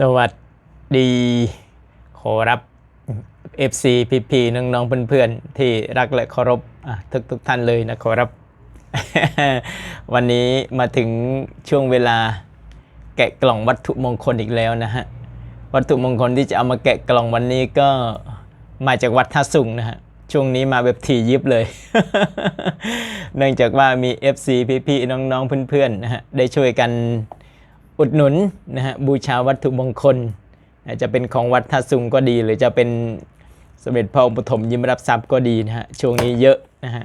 สวัสดีขอรับ FC พีพีน้องๆเพื่อนๆ ที่รักและเคารพทุกทุกท่านเลยนะขอรับ วันนี้มาถึงช่วงเวลาแกะกล่องวัตถุมงคลอีกแล้วนะฮะ วัตถุมงคลที่จะเอามาแกะกล่องวันนี้ก็มาจากวัดท่าสุงนะฮะ ช่วงนี้มาแบบถี่ยิบเลย เนื่องจากว่ามี FC พี่ๆน้องๆเพื่อนๆนะฮะได้ช่วยกัน อุดหนุนนะฮะบูชาวัตถุมงคลอาจจะเป็นของวัดท่าสุงก็ดี หรือจะเป็นสมเด็จพระองค์ปฐมยิ้มรับทรัพย์ก็ดีนะฮะช่วงนี้เยอะนะฮะ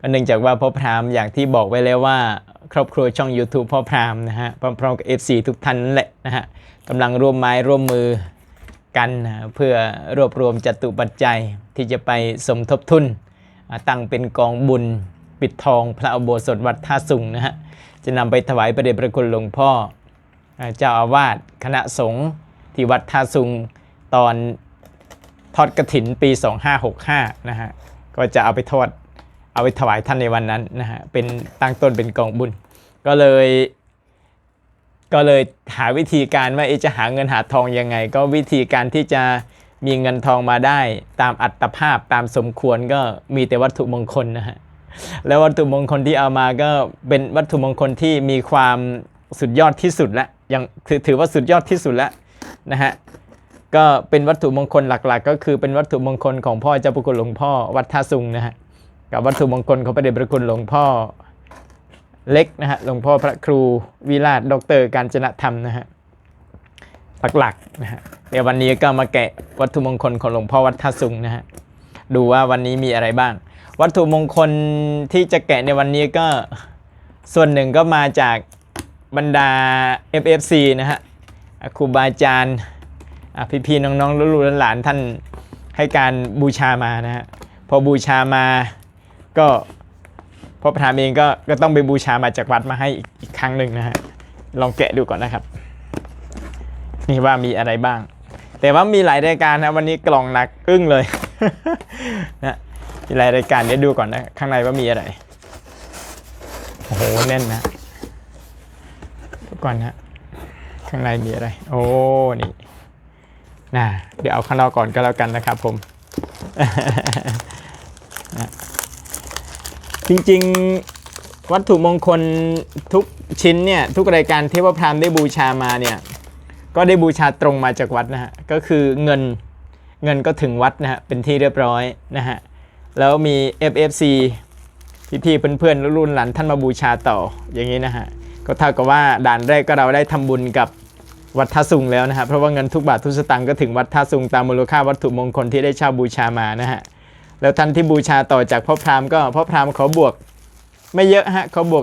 ก็เนื่องจากว่าพ่อพรามอย่างที่บอกไว้แล้วว่า ครอบครัวช่อง YouTube พ่อพรามนะฮะพร้อมๆกับ FC ทุกท่านนั่นแหละนะฮะกำลังร่วมไม้ร่วมมือกันนะเพื่อรวบรวมจัตุปัจจัยที่จะไปสมทบทุน ตั้งเป็นกองบุญปิดทองพระอุโบสถวัดท่าสุงนะฮะจะนำไปถวายประเดชพระคุณหลวงพ่อ เจ้าอาวาสคณะสงฆ์ที่วัดท่าสุงตอนทอดกระถินปี 2565 นะฮะ ก็จะเอาไปทอดเอาไปถวายท่านในวันนั้นนะฮะ เป็นตั้งต้นเป็นกองบุญ ก็เลย ก็เลยหาวิธีการว่าจะหาเงินหาทองยังไง ก็วิธีการที่จะมีเงินทองมาได้ตามอัตภาพตามสมควรก็มีแต่วัตถุมงคลนะฮะ แล้ววัตถุมงคลที่เอามาก็เป็นวัตถุมงคลที่มีความสุดยอดที่สุดแล้ว ยังถือถือว่าสุดยอดที่สุดแล้วนะฮะก็เป็นวัตถุมงคลหลักๆ ก็คือเป็นวัตถุมงคลของพ่อเจ้าพระคุณหลวงพ่อวัดท่าสุงนะฮะกับวัตถุมงคลของพระเดชพระคุณหลวงพ่อเล็กนะฮะหลวงพ่อพระครูวิราชดอกเตอรการจนธรรมนะฮะหลักๆนะฮะเดี๋ยววันนี้ก็มาแกะวัตถุมงคลของหลวงพ่อวัดท่าสุงนะฮะดูว่าวันนี้มีอะไรบ้าง วัตถุมงคลที่จะแกะในวันนี้ก็ส่วนหนึ่งก็มาจาก บรรดา FFC นะฮะครูบาอาจารย์อ่พี่ๆน้องๆลูกๆหลานท่านให้การบูชามานะฮะพอบูชามาก็พอประธานเองก็ก็ต้องไปบูชามาจากวัดมาให้อีกอีกครั้งหนึ่งนะฮะลองแกะดูก่อนนะครับ นี่ว่ามีอะไรบ้าง แต่ว่ามีหลายรายการนะวันนี้กล่องหนักอึ้งเลยนะมีหลายรายการเดี๋ยวดูก่อนนะข้างในว่ามีอะไรโอ้โหแน่นนะ ก่อนนะข้างในมีอะไร โอ้นี่นะเดี๋ยวเอาข้างนอกก่อนก็แล้วกันนะครับ ผมจริงๆวัตถุมงคลทุกชิ้นเนี่ยทุกรายการเที่ว่าพรามได้บูชามาเนี่ยก็ได้บูชาตรงมาจากวัดนะฮะก็คือเงินเงินก็ถึงวัดนะฮะเป็นที่เรียบร้อยนะฮะแล้วมี FFC พี่ๆเพื่อนๆรุ่นหลานท่านมาบูชาต่ออย่างนี้นะฮะ ก็เท่ากับว่าด่านแรกก็เราได้ทำบุญกับวัดท่าสุงแล้วนะฮะเพราะว่าเงินทุกบาททุกสตางค์ก็ถึงวัดท่าสุงตามมูลค่าวัตถุมงคลที่ได้เช่าบูชามานะฮะแล้วท่านที่บูชาต่อจากพ่อพราหมณ์ก็พ่อพราหมณ์ขอบวกไม่เยอะฮะเขาบวก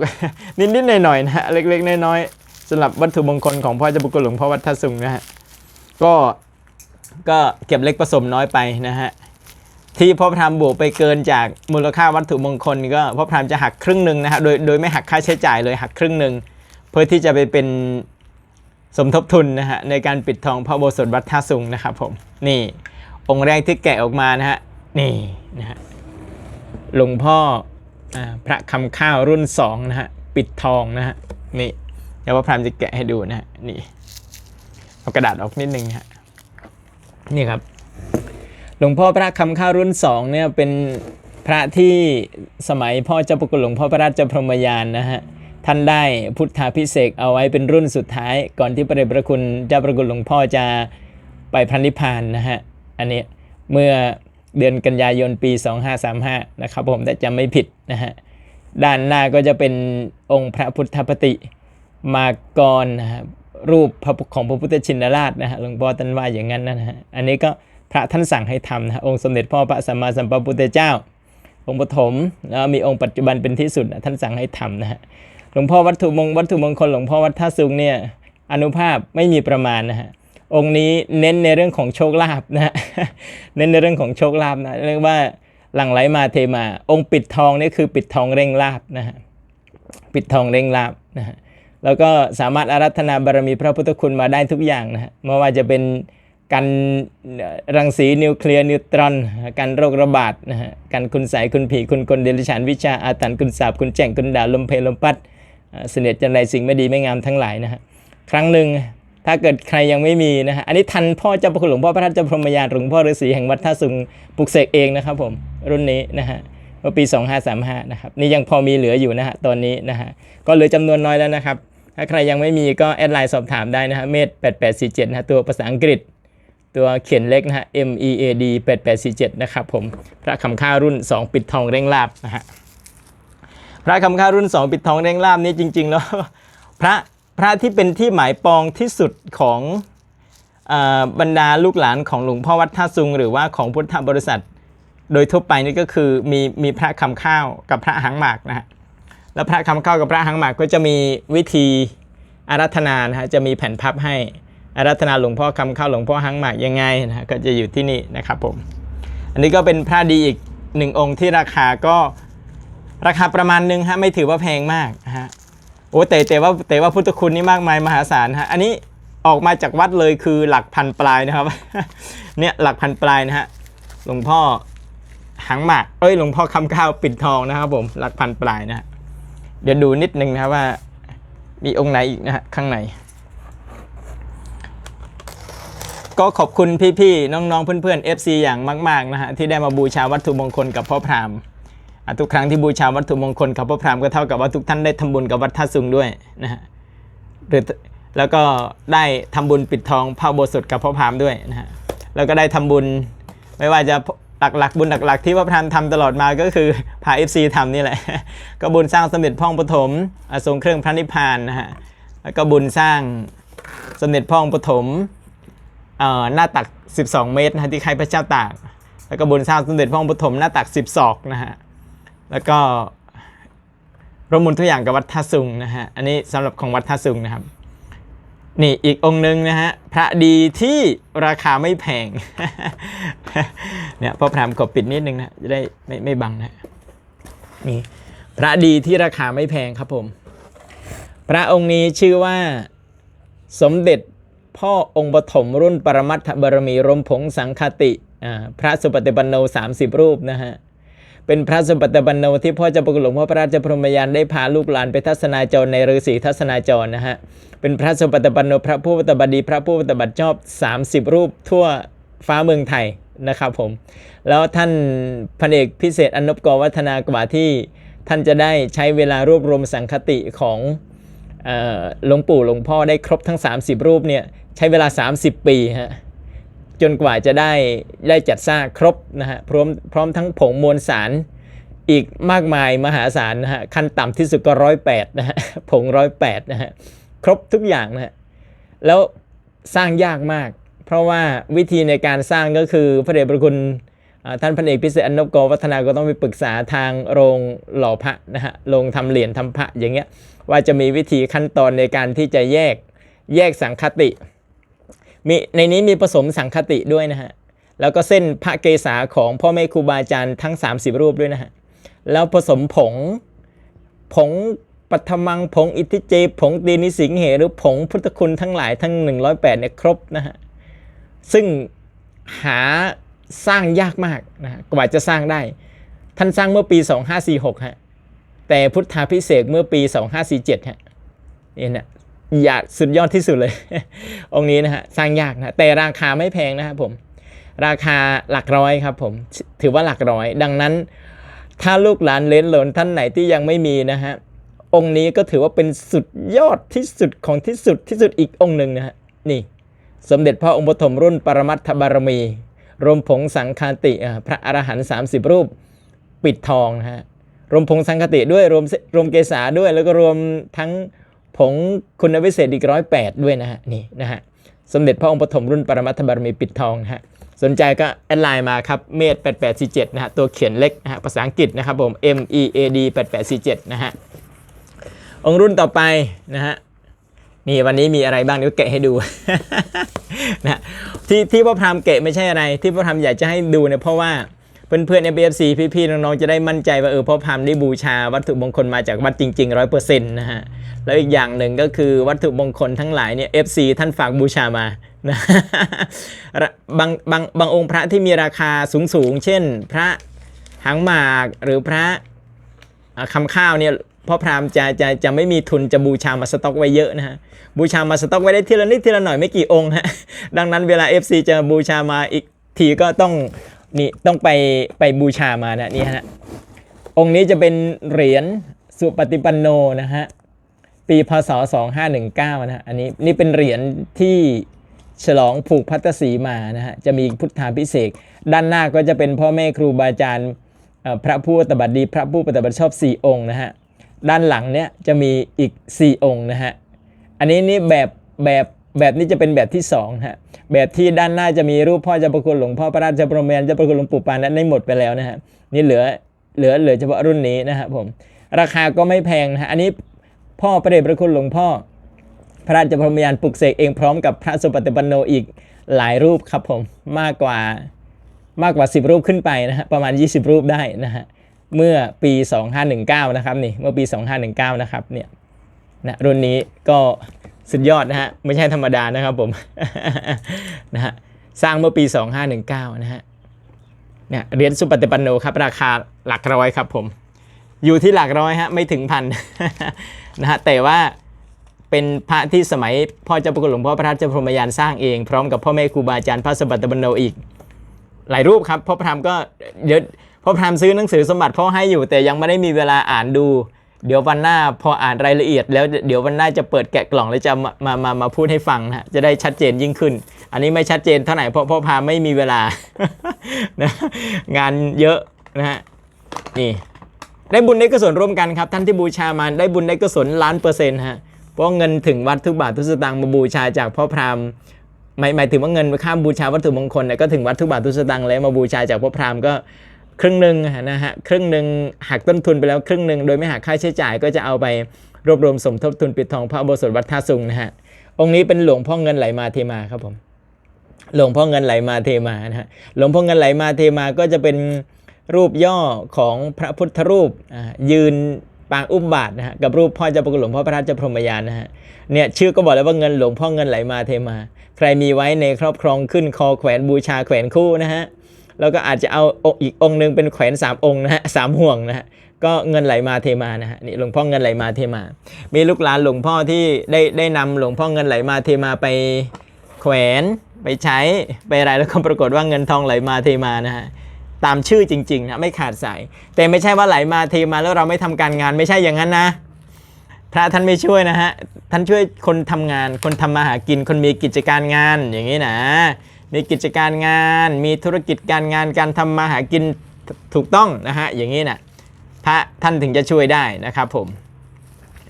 นิดๆหน่อยๆนะฮะเล็กๆน้อยๆสำหรับวัตถุมงคลของพ่อเจ้าบุกหลวงพ่อวัดท่าสุงนะฮะก็ก็เก็บเล็กผสมน้อยไปนะฮะที่พ่อพราหมณ์บวกไปเกินจากมูลค่าวัตถุมงคล ก็พ่อพราหมณ์จะหักครึ่งหนึ่งนะฮะโดยโดยไม่หักค่าใช้จ่ายเลยหักครึ่งหนึ่ง พื่อที่จะไปเป็นสมทบทุนนะฮะในการปิดทองพระโบสถวัดท่าสุงนะครับผมนี่องค์แรกที่แกะออกมานะฮะนี่นะฮะหลวงพ่ออพระคำข้าวรุ่น2นะฮะปิดทองนะฮะนี่เดี๋ยวว่าพรามจะแกะให้ดูนะฮะนี่เอากระดาษออกนิดนึงฮะนี่ครับหลวงพ่อพระคำข้าวรุ่น2เนี่ยเป็นพระที่สมัยพ่อเจ้าประกุลหลวงพ่อพระราชพรหมยานนะฮะ ท่านได้พุทธาพิเศษเอาไว้เป็นรุ่นสุดท้าย ก่อนที่พระเดชพระคุณเจ้าประกุลหลวงพ่อจะไปพระนิพพานนะฮะ อันนี้เมื่อเดือนกันยายนปี 2535 นะครับผมแต่จำไม่ผิดนะฮะ ด้านหน้าก็จะเป็นองค์พระพุทธปฏิมากรนะฮะรูปพระของพระพุทธชินราชนะฮะหลวงพ่อท่านว่าอย่างนั้นนะฮะ อันนี้ก็พระท่านสั่งให้ทำนะฮะองค์สมเด็จพ่อพระสัมมาสัมพุทธเจ้า องค์ปฐมแล้วมีองค์ปัจจุบันเป็นที่สุดนะท่านสั่งให้ทำนะฮะ หลวงพ่อวัตถุมงวัตถุมงคลหลวงพ่อวัดท่าซุงเนี่ยอนุภาพไม่มีประมาณนะฮะองค์นี้เน้นในเรื่องของโชคลาภนะฮะเน้นในเรื่องของโชคลาภนะเรียกว่าหลั่งไหลมาเทมา องค์ปิดทองนี่คือปิดทองเร่งลาภนะฮะปิดทองเร่งลาภนะฮะแล้วก็สามารถอารัธนาบารมีพระพุทธคุณมาได้ทุกอย่างนะฮะไม่ว่าจะเป็นการรังสีนิวเคลียร์นิวตรอนการโรคระบาดนะฮะการคุณใสยคุณผีคุณกลเดลิฉานวิชาอาถรรพ์คุณสาบคุณแจ้งคุณด่าลมเพลลมพัด เสนียดจันไรสิ่งไม่ดีไม่งามทั้งหลายนะฮะครั้งหนึ่งถ้าเกิดใครยังไม่มีนะฮะอันนี้ทันพ่อเจ้าพระคุณหลวงพ่อพระทัตเจ้าพรหมยานหลวงพ่อฤาษีแห่งวัดท่าสุงปลุกเสกเองนะครับผมรุ่นนี้นะฮะเมื่อปี 2535นะครับนี่ยังพอมีเหลืออยู่นะฮะตอนนี้นะฮะก็เหลือจำนวนน้อยแล้วนะครับถ้าใครยังไม่มีก็แอดไลน์สอบถามได้นะฮะเมธ8847นะฮะตัวภาษาอังกฤษ ตัวเขียนเล็กนะฮะ M E A D 8847นะครับผมพระคำข้ารุ่น 2 ปิดทองเร่งลาบนะฮะ พระคำข้ารุ่น2ปิดทองเร่งลาบนี่จริง ๆ แล้วพระพระที่เป็นที่หมายปองที่สุดของอบรรดาลูกหลานของหลวงพ่อวัดท่าซุง หรือว่าของพุทธบริษัท โดยทั่วไปนี่ก็คือมีมีพระคำข้าวกับพระหางหมากนะฮะแล้วพระคำข้าวกับพระหางหมากก็จะมีวิธีอารัธนานะฮะจะมีแผ่นพับให้อารัธนาหลวงพ่อคำข้าวหลวงพ่อหังหมากยังไงนะฮะก็จะอยู่ที่นี่นะครับผมอันนี้ก็เป็นพระดีอีกหนึ่งองค์ที่ราคาก็ ราคาประมาณหนึงฮะไม่ถือว่าแพงมากฮะโอ้แต่แต่ว่าแต่ว่าพุทธคุณนี่มากมายมหาศาลฮะอันนี้ออกมาจากวัดเลยคือหลักพันปลายนะครับเนี่ยหลักพันปลายนะฮะหลวงพ่อหังหมากเอ้ยหลวงพ่อคำข้าวปิดทองนะครับผมหลักพันปลายนะฮะเดี๋ยวดูนิดนึงนะครับว่า มีองค์ไหนอีกนะฮะข้างในก็ขอบคุณพี่ๆน้องๆเพื่อนๆ FC อย่างมาก ๆ นะฮะที่ได้มาบูชาวัตถุมงคลกับพ่อพราหมณ์ ทุกครั้งที่บูชาวัตถุมงคลกับพ่อพรามก็เท่ากับว่าทุกท่านได้ทำบุญกับวัดท่าซุงด้วยนะฮะหรือแล้วก็ได้ทำบุญปิดทองพระโบสถกับพ่อพรามด้วยนะฮะแล้วก็ได้ทำบุญไม่ว่าจะหลักๆบุญหลักๆที่พ่อพรามทำตลอดมาก็คือพา FC ทำนี่แหละ ก็บุญสร้างสมเด็จพ่องปฐมอะทรงเครื่องพระนิพพานนะฮะแล้วก็บุญสร้างสมเด็จพ่องปฐมเอ่อหน้าตัก 12 เมตรนะที่ใครพระเจ้าตาก แล้วก็บนสร้างสมเด็จพระองปฐมหน้าตัก 10ศอกนะฮะ แล้วก็ร่วมบุญทุกอย่างกับวัดท่าสุงนะฮะ อันนี้สำหรับของวัดท่าสุงนะครับ นี่อีกองค์หนึงนะฮะ พระดีที่ราคาไม่แพง เนี่ยพ่อพรามขอปิดนิดนึงนะ จะได้ไม่ไม่บังนะนี่พระดีที่ราคาไม่แพงครับผม พระองค์นี้ชื่อว่าสมเด็จพ่อองค์ปฐมรุ่นปรมัตถบารมีรมผงสังคติ พระสุปฏิปันโน 30 รูปนะฮะ เป็นพระสุปฏิปันโนที่พ่อเจ้าประคุณหลวงพ่อพระราชพรหมยานได้พาลูกหลานไปทัศนาจรในฤาษีทัศนาจรนะฮะ เป็นพระสุปฏิปันโนพระผู้ปฏิบัติดีพระผู้ปฏิบัติชอบ 30 รูปทั่วฟ้าเมืองไทยนะครับผม แล้วท่านพันเอกพิเศษอนบกรวัฒนากว่าที่ท่านจะได้ใช้เวลารวบรวมสังคติของหลวงปู่หลวงพ่อได้ครบทั้ง 30 รูปเนี่ยใช้เวลา 30 ปีฮะ จนกว่าจะได้ได้จัดสร้างครบนะฮะพร้อมพร้อมทั้งผงมวลสารอีกมากมายมหาศาลนะฮะขั้นต่ำที่สุดก็ร้อยแปดนะฮะผงร้อยแปดนะฮะครบทุกอย่างนะฮะแล้วสร้างยากมาก เพราะว่าวิธีในการสร้างก็คือพระเดชพระคุณท่านพันเอกพิเศษอนบกรวัฒนาก็ต้องไปปรึกษาทางโรงหล่อพระนะฮะโรงทำเหรียญทำพระอย่างเงี้ยว่าจะมีวิธีขั้นตอนในการที่จะแยกแยกสังคติ มีในนี้มีผสมสังคติด้วยนะฮะ แล้วก็เส้นพระเกศาของพ่อแม่ครูบาอาจารย์ทั้ง 30 รูปด้วยนะฮะ แล้วผสมผง ผงปัทมัง ผงอิทธิเจ ผงตีนิสิงเหหรือผงพุทธคุณทั้งหลายทั้ง 108เนี่ยครบนะฮะ ซึ่งหาสร้างยากมากนะกว่าจะสร้างได้ ท่านสร้างเมื่อปี 2546ฮะแต่พุทธาพิเศษกเมื่อปี 2547ฮะนี่นะ อยากสุดยอดที่สุดเลย องค์นี้นะฮะสร้างยากนะแต่ราคาไม่แพงนะครับผมราคาหลักร้อยครับผมถือว่าหลักร้อย ดังนั้น ถ้าลูกหลานเลนหลนท่านไหนที่ยังไม่มีนะฮะองค์นี้ก็ถือว่าเป็นสุดยอดที่สุดของที่สุดที่สุดอีกองค์หนึ่งนะฮะนี่ สมเด็จพระองค์ปฐมรุ่นปรมัตถบารมี รวมผงสังคาติพระอรหันต์30 รูปปิดทองนะฮะรวมผงสังคติด้วยรวมรวมเกษาด้วยแล้วก็รวมทั้ง ผงคุณวิเศษอีกร้อยแปดด้วยนะฮะนี่นะฮะสมเด็จพระองค์ปฐมรุ่นปรมัตถบารมีปิดทองฮะสนใจก็แอดไลน์มาครับเมธ8847นะฮะตัวเขียนเล็กนะฮะภาษาอังกฤษนะครับผม M E A D 8847นะฮะองค์รุ่นต่อไปนะฮะนี่วันนี้มีอะไรบ้างเดี๋ยวแกะให้ดูนะที่ที่พ่อพรามแกะไม่ใช่อะไร ที่พ่อพรามอยากจะให้ดูเนี่ยเพราะว่า เพื่อนเพื่อนๆ FBFC พี่ๆ น้องๆ จะได้มั่นใจว่าเออพ่อพามได้บูชาวัตถุมงคลมาจากวัดจริงๆร้อยเปอร์เซ็นต์นะฮะ แล้วอีกอย่างหนึ่งก็คือวัตถุมงคลทั้งหลายเนี่ย FC ท่านฝากบูชามานะบางบางบางองค์พระที่มีราคาสูงๆ เช่น พระหางหมากหรือพระคำข้าวเนี่ยพ่อพราหมณ์จะจะจะไม่มีทุนจะบูชามาสต็อกไว้เยอะนะฮะบูชามาสต็อกไว้ได้ทีละนิดทีละหน่อยไม่กี่องค์ฮะดังนั้นเวลา FC จะบูชามาอีกทีก็ต้อง นี่ต้องไปไปบูชามานะนี่ฮะองค์นี้จะเป็นเหรียญสุปฏิปันโนนะฮะปีพศ 2519 นะฮะอันนี้นี่เป็นเหรียญที่ฉลองผูกพัตสีมานะฮะจะมีพุทธาพิเศษด้านหน้าก็จะเป็นพ่อแม่ครูบาอาจารย์พระผู้ปฏิบัติดีพระผู้ปฏิบัติชอบ 4 องค์นะฮะด้านหลังเนี้ยจะมีอีก 4 องค์นะฮะอันนี้นี่แบบแบบ แบบนี้จะเป็นแบบที่2ฮะแบบที่ด้านหน้าจะมีรูปพ่อเจ้าประคุณหลวงพ่อพระราชบรมยานเจ้าประคุณหลวงปู่ปานนั้นได้หมดไปแล้วนะฮะนี่เหลือเหลือเหลือเฉพาะรุ่นนี้นะครับผมราคาก็ไม่แพงนะฮะอันนี้พ่อพระเดชพระคุณหลวงพ่อ พระราชพรหมยานปลุกเสกเองพร้อมกับพระสุปฏิปันโนอีกหลายรูปครับผมมากกว่ามากกว่า 10 รูปขึ้นไปนะฮะประมาณ 20 รูปได้นะฮะเมื่อปี 2519 นะครับนี่เมื่อปี 2519 นะครับเนี่ยนะรุ่นนี้ก็ สุดยอดนะฮะ ไม่ใช่ธรรมดานะครับผม นะฮะ สร้างเมื่อปี 2519 นะฮะเนี่ยเรียญสุปฏิปันโนครับ ราคาหลักร้อยครับผม อยู่ที่หลักร้อยฮะ ไม่ถึงพันนะฮะ แต่ว่าเป็นพระที่สมัยพ่อเจ้าประคุณหลวงพ่อพระราชพรมยานสร้างเองพร้อมกับพ่อแม่ครูบาอาจารย์พระสมบัติบรรโนอีก หลายรูปครับพ่อพรามก็เดี๋ยวพ่อพรามซื้อหนังสือสมบัติพ่อให้อยู่แต่ยังไม่ได้มีเวลาอ่านดู เดี๋ยววันหน้าพออ่านรายละเอียด แล้วเดี๋ยววันหน้าจะเปิดแกะกล่องแล้วจะมามามามาพูดให้ฟังนะฮะจะได้ชัดเจนยิ่งขึ้น อันนี้ไม่ชัดเจนเท่าไหร่เพราะพ่อพามไม่มีเวลานะงานเยอะนะฮะนี่ได้บุญได้กุศลร่วมกันครับ ท่านที่บูชามาได้บุญได้กุศลล้านเปอร์เซ็นต์ฮะเพราะเงินถึงวัดทุกบาททุกสตางค์มาบูชาจากพ่อพราหมณ์หมายหมายถึงว่าเงินค่าบูชาวัตถุมงคลเนี่ยก็ถึงวัดทุกบาททุกสตางค์แล้วมาบูชาจากพ่อพราหมณ์ก็ ครึ่งหนึ่งนะฮะครึ่งหนึ่งหักต้นทุนไปแล้วครึ่งหนึ่งโดยไม่หักค่าใช้จ่ายก็จะเอาไปรวบรวมสมทบทุนปิดทองพระอุโบสถวัดท่าสุงนะฮะองค์นี้เป็นหลวงพ่อเงินไหลมาเทมาครับผมหลวงพ่อเงินไหลมาเทมานะฮะหลวงพ่อเงินไหลมาเทมาก็จะเป็นรูปย่อของพระพุทธรูปยืนปางอุ้มบาทนะฮะกับรูปพ่อเจ้าประคุณหลวงพ่อพระราชพรหมยานนะฮะเนี่ยชื่อก็บอกแล้วว่าเงินหลวงพ่อเงินไหลมาเทมา ใครมีไว้ในครอบครองขึ้นคอแขวนบูชาแขวนคู่นะฮะ แล้วก็อาจจะเอาอีกองค์หนึงเป็นแขวนสามองค์นะฮะสามห่วงนะฮะก็เงินไหลมาเทมานะฮะนี่หลวงพ่อเงินไหลมาเทมา มีลูกหลานหลวงพ่อที่ได้ได้นำหลวงพ่อเงินไหลมาเทมาไปแขวนไปใช้ไปอะไรแล้วก็ปรากฏว่าเงินทองไหลมาเทมานะฮะตามชื่อจริงๆนะไม่ขาดสาย แต่ไม่ใช่ว่าไหลมาเทมาแล้วเราไม่ทำการงานไม่ใช่อย่างนั้นนะพระท่านไม่ช่วยนะฮะท่านช่วยคนทำงานคนทำมาหากินคนมีกิจการงานอย่างนี้นะ มีกิจการงาน มีธุรกิจการงานการทำมาหากินถูกต้องนะฮะอย่างนี้นะพระท่านถึงจะช่วยได้นะครับผม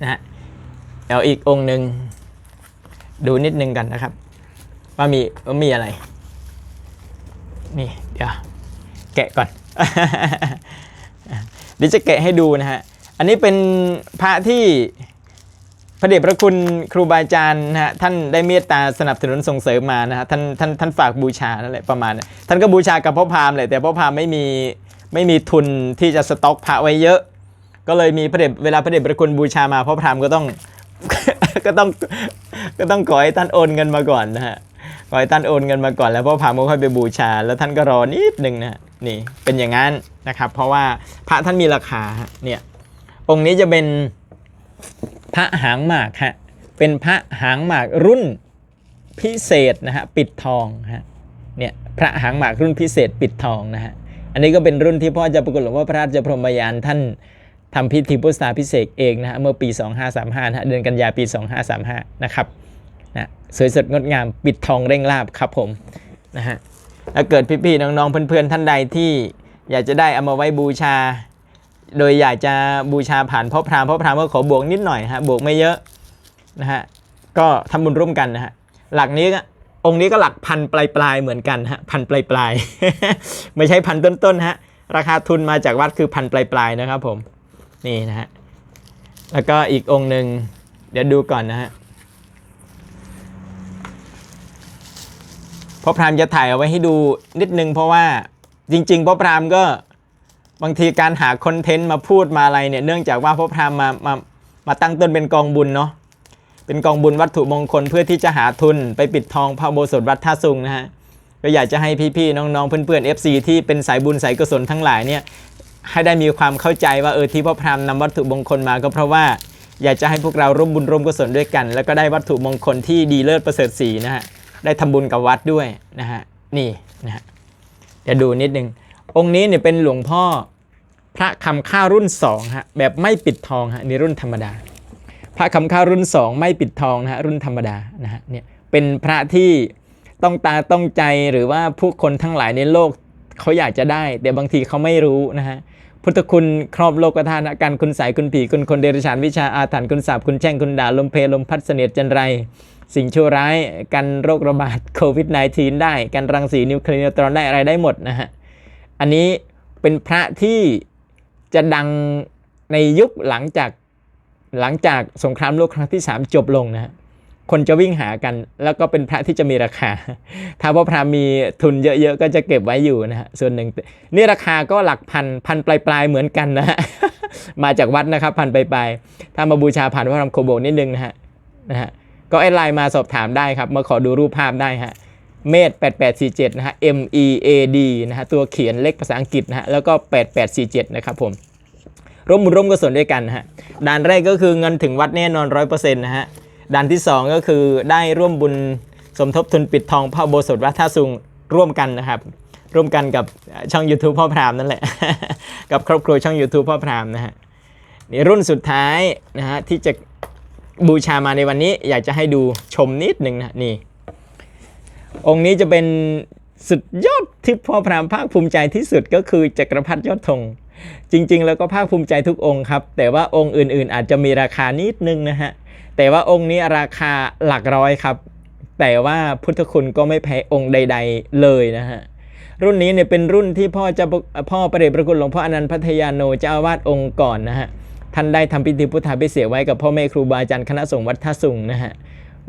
นะฮะเอาอีกองค์หนึ่งดูนิดนึงกันนะครับ ว่ามีว่ามีอะไรนี่เดี๋ยวแกะก่อนเดี๋ยวจะแกะให้ดูนะฮะอันนี้เป็นพระที่ พระเดชพระคุณครูบาอาจารย์นะฮะท่านได้เมตตาสนับสนุนส่งเสริมมานะฮะท่านท่านท่านฝากบูชานั่นแหละประมาณนั้นท่านก็บูชากับพ่อพามณ์เลยแต่พ่อพามไม่มีไม่มีทุนที่จะสต็อกพระไว้เยอะ ก็เลยมีพระเดชเวลาพระเดชพระคุณบูชามาพ่อพามก็ต้อง ก็ต้องก็ต้องขอให้ท่านโอนเงินมาก่อนนะฮะขอให้ท่านโอนเงินมาก่อนแล้วพ่อพามก็ค่อยไปบูชา แล้วท่านก็รอนิดนึงนะนี่เป็นอย่างนั้นนะครับ เพราะว่าพระท่านมีราคาเนี่ยองค์นี้จะเป็น พระหางหมากฮะเป็นพระหางหมากรุ่นพิเศษนะฮะปิดทองฮะเนี่ยพระหางหมากรุ่นพิเศษปิดทองนะฮะอันนี้ก็เป็นรุ่นที่พ่อจะประกฏหลวงพ่อพระราชพรหมยานท่านทำพิธีพุทธาพิเศษเองนะฮะเมื่อปี 2535นะฮะเดือนกันยาปี 2535 นะครับนะสวยสดงดงามปิดทองเร่งลาบครับผมนะฮะถ้าเกิดพี่ๆน้องๆเพื่อนๆท่านใดที่อยากจะได้เอามาไว้บูชา โดยอยากจะบูชาผ่านพ่อพราหมณ์พ่อพราหมณ์ก็ขอบวกนิดหน่อยฮะบวกไม่เยอะนะฮะก็ทำบุญร่วมกันนะฮะหลักนี้ก็องค์นี้ก็หลักพันปลายๆเหมือนกันฮะพันปลายๆไม่ใช่พันต้นๆฮะราคาทุนมาจากวัดคือพันปลายๆนะครับผมนี่นะฮะแล้วก็อีกองค์หนึ่งเดี๋ยวดูก่อนนะฮะพ่อพรามจะถ่ายเอาไว้ให้ดูนิดนึงเพราะว่าจริงๆพ่อพรามก็ บางทีการหาคอนเทนต์มาพูดมาอะไรเนี่ยเนื่องจากว่าพ่อพรามมามามาตั้งต้นเป็นกองบุญเนาะเป็นกองบุญวัตถุมงคลเพื่อที่จะหาทุนไปปิดทองพระโบสถวัดท่าซุงนะฮะก็อยากจะให้พี่ๆน้องๆเพื่อนๆ FC ที่เป็นสายบุญสายกุศลทั้งหลายเนี่ยให้ได้มีความเข้าใจว่าเออที่พ่อพรามนำวัตถุมงคลมาก็เพราะว่าอยากจะให้พวกเราร่วมบุญร่วมกุศลด้วยกัน แล้วก็ได้วัตถุมงคลที่ดีเลิศประเสริฐสีนะฮะได้ทำบุญกับวัดด้วยนะฮะนี่นะฮะเดี๋ยวดูนิดนึง องค์นี้เนี่ยเป็นหลวงพ่อพระคำข้าวรุ่น2ฮะแบบไม่ปิดทองฮะในรุ่นธรรมดา พระคำข้าวรุ่น2ไม่ปิดทองนะฮะรุ่นธรรมดานะฮะเนี่ยเป็นพระที่ต้องตาต้องใจหรือว่าผู้คนทั้งหลายในโลกเขาอยากจะได้ แต่บางทีเขาไม่รู้นะฮะพุทธคุณครอบโลกธาตุนะการคุณสายคุณผีคุณคนเดรัจฉานวิชาอาถรรพ์คุณสาบคุณแช่งคุณด่าลมเพลลมพัดเสนียดจันไร สิ่งชั่วร้ายกันโรคระบาดโควิด -19 ได้ กันรังสีนิวเคลียร์ตรอนได้อะไรได้หมดนะฮะ อันนี้เป็นพระที่จะดังในยุคหลังจากหลังจากสงครามโลกครั้งที่ 3 จบลงนะคนจะวิ่งหากัน แล้วก็เป็นพระที่จะมีราคา ถ้าว่าพระมีทุนเยอะๆ ก็จะเก็บไว้อยู่นะฮะส่วนหนึ่งนี่ราคาก็หลักพันพันปลายๆเหมือนกันนะฮะมาจากวัดนะครับพันปลายๆถ้ามาบูชาผ่านพระธรรมโคโบนิดนึงนะฮะนะฮะก็แอดไลน์มาสอบถามได้ครับมาขอดูรูปภาพได้ฮะ เมธ8847 นะฮะ M E A D นะฮะ ตัวเขียนเลขภาษาอังกฤษนะฮะ แล้วก็ 8847 นะครับผม ร่วมบุญร่วมกุศลด้วยกันนะฮะ ด่านแรกก็คือเงินถึงวัดแน่นอนร้อยเปอร์เซ็นต์นะฮะ ด่านที่ 2 ก็คือได้ร่วมบุญสมทบทุนปิดทองพระโบสถวัดท่าสุงร่วมกันนะครับ ร่วมกันกับช่อง YouTube พ่อพรามนั่นแหละ กับครอบครัวช่อง YouTube พ่อพรามนะฮะนี่รุ่นสุดท้ายนะฮะที่จะบูชามาในวันนี้อยากจะให้ดูชมนิดหนึ่งนะนี่ องค์นี้จะเป็นสุดยอดที่พ่อพรามภาคภูมิใจที่สุดก็คือจักรพรรดิยอดธง จริง ๆ แล้วก็ภาคภูมิใจทุกองค์ครับ แต่ว่าองค์อื่น ๆ อาจจะมีราคานิดนึงนะฮะ แต่ว่าองค์นี้ราคาหลักร้อยครับ แต่ว่าพุทธคุณก็ไม่แพ้องค์ใด ๆ เลยนะฮะ รุ่นนี้เนี่ยเป็นรุ่นที่พ่อจะพ่อประเดชพระคุณหลวงพ่ออนันต์พัทยาโนเจ้าอาวาสองค์ก่อนนะฮะท่านได้ทำพิธีพุทธาพิเศษกไว้กับพ่อแม่ครูบาอาจารย์คณะสงฆ์วัดท่าสุงนะฮะ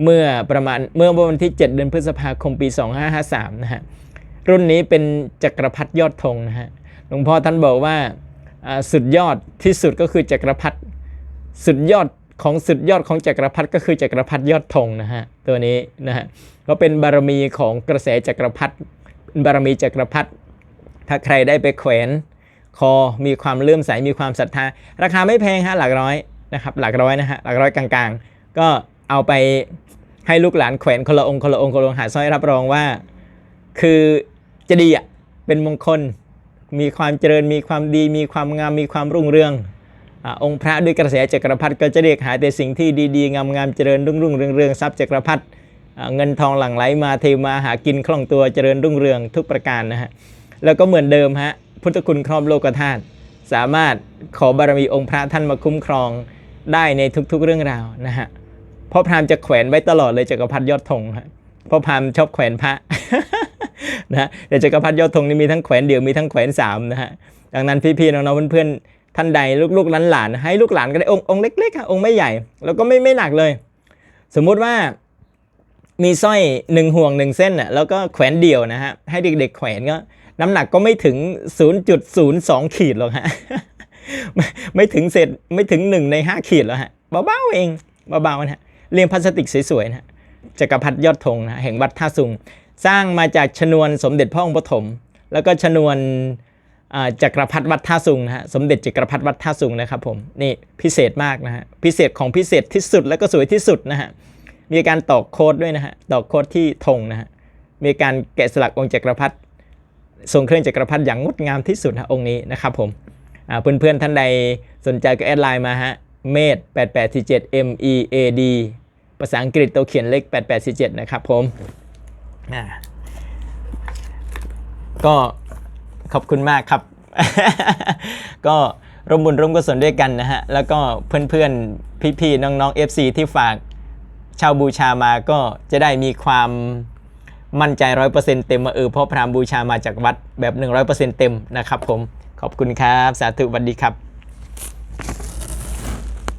เมื่อประมาณเมื่อวันที่ 7 เดือนพฤษภาคมปี 2553 นะฮะ รุ่นนี้เป็นจักรพรรดิยอดธงนะฮะ หลวงพ่อท่านบอกว่าสุดยอดที่สุดก็คือจักรพรรดิสุดยอดของสุดยอดของจักรพรรดิก็คือจักรพรรดิยอดธงนะฮะตัวนี้นะฮะก็เป็นบารมีของกระแสจักรพรรดิบารมีจักรพรรดิถ้าใครได้ไปแขวนคอมีความเลื่อมใสมีความศรัทธา ราคาไม่แพงฮะหลักร้อยนะครับหลักร้อยนะฮะหลักร้อยกลางๆ ก็ เอาไปให้ลูกหลานแขวนคนละองค์คนละองค์คนละองค์หาสร้อยรับรองว่า คือจะดีอะเป็นมงคล มีความเจริญมีความดี มีความงามมีความรุ่งเรืองอองค์พระด้วยกระแสจักรพรรดิก็จะเรียกหาแต่สิ่งที่ดีๆ งามๆเจริญรุ่งรุ่งเรืองเรืองทรัพย์จักรพรรดิเงินทองหลั่งไหลมาเทมาหากินคล่องตัวเจริญรุ่งเรืองทุกประการนะฮะแล้วก็เหมือนเดิมฮะพุทธคุณครอบโลกธาตุสามารถขอบารมีองค์พระท่านมาคุ้มครองได้ในทุกๆเรื่องราวนะฮะ เพราะพราหมณ์จะแขวนไว้ตลอดเลยจักรพรรดิยอดธงฮะเพราะพราหมณ์ชอบแขวนพระนะแต่จักรพรรดิยอดธงนี่มีทั้งแขวนเดี่ยวมีทั้งแขวนสามนะฮะดังนั้นพี่ๆน้องๆเพื่อนๆท่านใดลูกๆหลานๆให้ลูกหลานก็ได้องค์องค์เล็กๆค่ะองค์ไม่ใหญ่แล้วก็ไม่ไม่หนักเลย สมมุติว่ามีสร้อยหนึ่งห่วงหนึ่งเส้นน่ะแล้วก็แขวนเดี่ยวนะฮะให้เด็กๆแขวนก็น้ำหนักก็ไม่ถึง 0.02 ขีดหรอกฮะไม่ถึงเศษไม่ถึง1ใน5ขีดแล้วฮะเบาๆเองเบาๆนะฮะ เรียงพลาสติกสวยๆนะจักรพรรดิยอดธงนะแห่งวัดท่าสุง สร้างมาจากชนวนสมเด็จพระองค์ปฐมแล้วก็ชนวนจักรพรรดิวัดท่าสุงนะฮะสมเด็จจักรพรรดิวัดท่าสุงนะครับผมนี่พิเศษมากนะฮะพิเศษของพิเศษที่สุดแล้วก็สวยที่สุดนะฮะมีการตอกโค้ดด้วยนะฮะตอกโค้ดที่ธงนะฮะมีการแกะสลักองค์จักรพรรดิทรงเครื่องจักรพรรดิอย่างงดงามที่สุดฮะองค์นี้นะครับผมเพื่อนๆท่านใดสนใจก็แอดไลน์มาฮะ เมด8847 M E A D ภาษาอังกฤษตัวเขียนเลข8847 นะครับผมก็ขอบคุณมากครับ ก็ร่วมบุญร่วมกุศลด้วยกันนะฮะ แล้วก็เพื่อนๆ พี่ๆ น้องๆ FC ที่ฝากเช่าบูชามาก็จะได้มีความมั่นใจ100%เต็มมาเออเพราะพรามบูชามาจากวัดแบบ100%เต็มนะครับผม ขอบคุณครับ สาธุสวัสดีครับ